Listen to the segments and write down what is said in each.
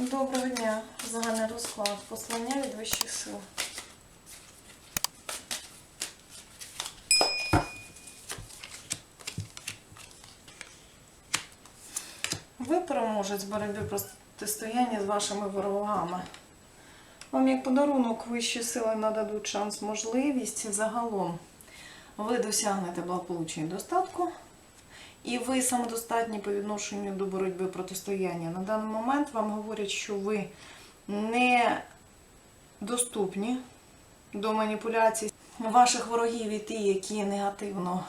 Доброго дня. Загальний розклад. Послання від вищих сил. Ви переможець в боротьбі протистояння з вашими ворогами. Вам як подарунок вищі сили нададуть шанс, можливість загалом. Ви досягнете благополуччя і достатку. І ви самодостатні по відношенню до боротьби протистояння. На даний момент вам говорять, що ви не доступні до маніпуляцій ваших ворогів і ті, які негативно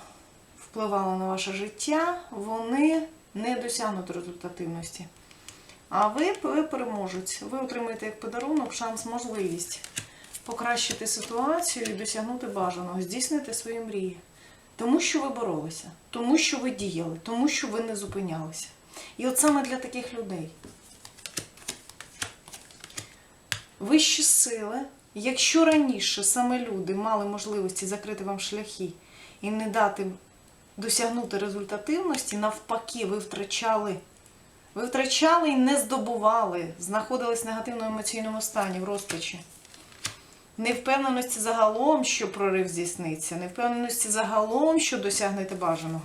впливали на ваше життя, вони не досягнуть результативності. А ви, ви переможець. Ви отримаєте як подарунок шанс, можливість покращити ситуацію і досягнути бажаного, здійснити свої мрії. Тому що ви боролися, тому що ви діяли, тому що ви не зупинялися. І от саме для таких людей. Вищі сили, якщо раніше саме люди мали можливості закрити вам шляхи і не дати досягнути результативності, навпаки, ви втрачали. Ви втрачали і не здобували, знаходились в негативному емоційному стані, в розпачі. Невпевненості загалом, що прорив здійсниться, невпевненості загалом, що досягнете бажаного.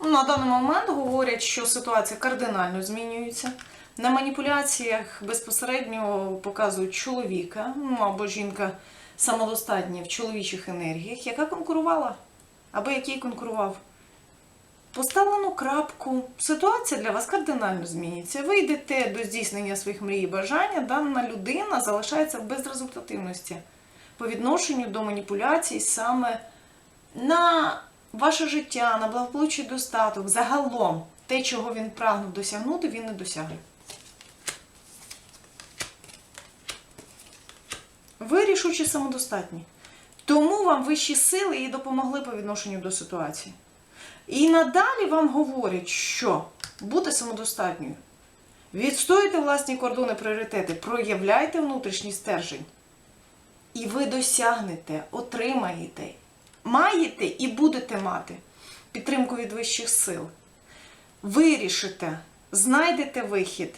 Ну, На даний момент говорять, що ситуація кардинально змінюється. На маніпуляціях безпосередньо показують чоловіка, ну або жінка самодостатня в чоловічих енергіях, яка конкурувала, або який конкурував. Поставлену крапку. Ситуація для вас кардинально зміниться. Ви йдете до здійснення своїх мрій і бажання, дана людина залишається в безрезультативності по відношенню до маніпуляцій саме на ваше життя, на благополуччя достаток. Загалом, те, чого він прагнув досягнути, він не досягне. Ви рішучі самодостатні. Тому вам вищі сили і допомогли по відношенню до ситуації. І надалі вам говорять, що бути самодостатньою. Відстоюйте власні кордони, пріоритети, проявляйте внутрішній стержень. І ви досягнете, отримаєте, маєте і будете мати підтримку від вищих сил. Вирішите, знайдете вихід,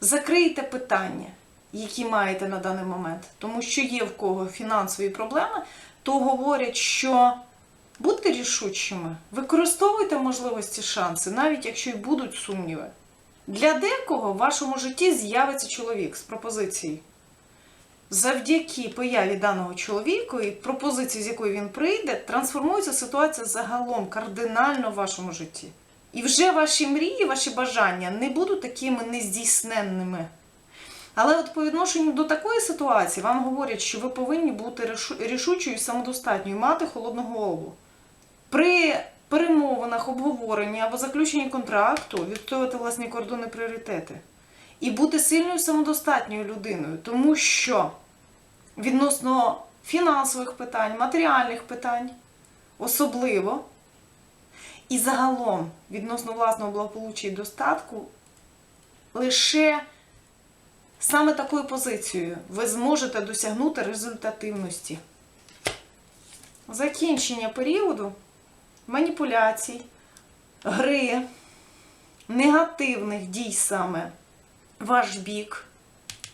закриєте питання, які маєте на даний момент. Тому що є в кого фінансові проблеми, то говорять, що Будьте рішучими, використовуйте можливості шанси, навіть якщо й будуть сумніви. Для декого в вашому житті з'явиться чоловік з пропозицією. Завдяки появі даного чоловіка і пропозиції, з якої він прийде, трансформується ситуація загалом кардинально в вашому житті. І вже ваші мрії, ваші бажання не будуть такими нездійсненними. Але от по відношенню до такої ситуації вам говорять, що ви повинні бути рішучою і самодостатньою, мати холодну голову. При перемовинах, обговоренні або заключенні контракту відстоювати власні кордони пріоритети. І бути сильною самодостатньою людиною, тому що відносно фінансових питань, матеріальних питань, особливо, і загалом відносно власного благополуччя і достатку, лише саме такою позицією ви зможете досягнути результативності. Закінчення періоду маніпуляцій, гри, негативних дій саме ваш бік,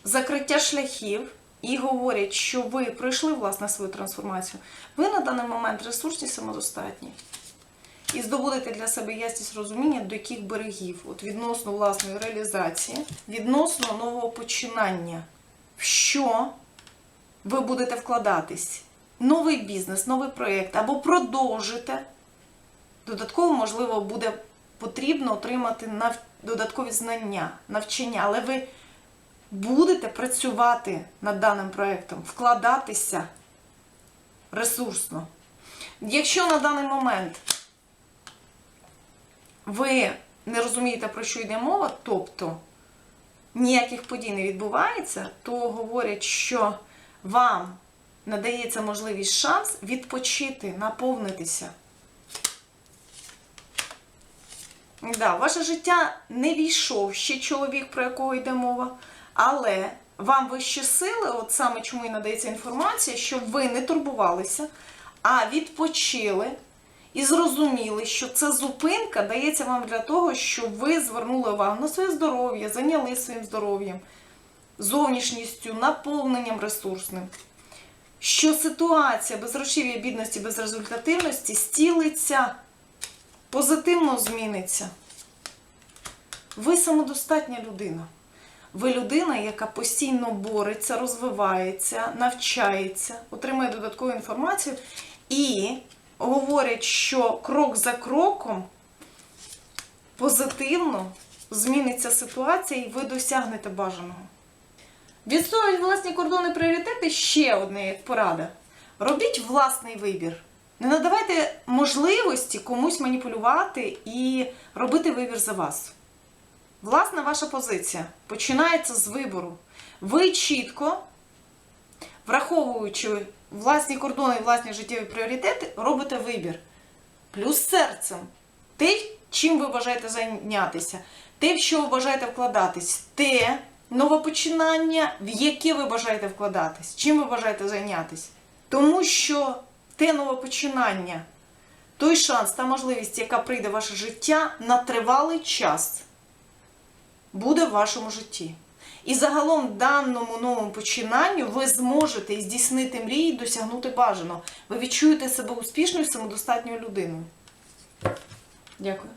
закриття шляхів і говорять, що ви пройшли власне свою трансформацію. Ви на даний момент ресурсні самодостатні. І здобудете для себе ясність розуміння, до яких берегів, от відносно власної реалізації, відносно нового починання, в що ви будете вкладатись. Новий бізнес, новий проєкт, або продовжите. Додатково, можливо, буде потрібно отримати нав... додаткові знання, навчання, але ви будете працювати над даним проєктом, вкладатися ресурсно. Якщо на даний момент ви не розумієте, про що йде мова, тобто ніяких подій не відбувається, то говорять, що вам надається можливість шанс відпочити, наповнитися. Да, ваше життя не війшов ще чоловік, про якого йде мова, але вам вищі сили, от саме чому і надається інформація, щоб ви не турбувалися, а відпочили і зрозуміли, що це зупинка дається вам для того, щоб ви звернули увагу на своє здоров'я, зайняли своїм здоров'ям, зовнішністю, наповненням ресурсним. Що ситуація безгрошів'я, бідності, безрезультативності стілиться, позитивно зміниться. Ви самодостатня людина. Ви людина, яка постійно бореться, розвивається, навчається, отримує додаткову інформацію і говорять, що крок за кроком позитивно зміниться ситуація і ви досягнете бажаного. Відстоюють власні кордони пріоритети ще одне як порада. Робіть власний вибір. Не надавайте можливості комусь маніпулювати і робити вибір за вас. Власна ваша позиція починається з вибору. Ви чітко, враховуючи власні кордони і власні життєві пріоритети, робите вибір. Плюс серцем. Те, чим ви бажаєте зайнятися, те, в що ви бажаєте вкладатись, те новопочинання, в яке ви бажаєте вкладатись, чим ви бажаєте зайнятися. Тому що те новопочинання, той шанс, та можливість, яка прийде в ваше життя на тривалий час буде в вашому житті. І загалом даному новому починанню ви зможете здійснити мрії досягнути бажаного. Ви відчуєте себе успішною, самодостатньою людиною. Дякую.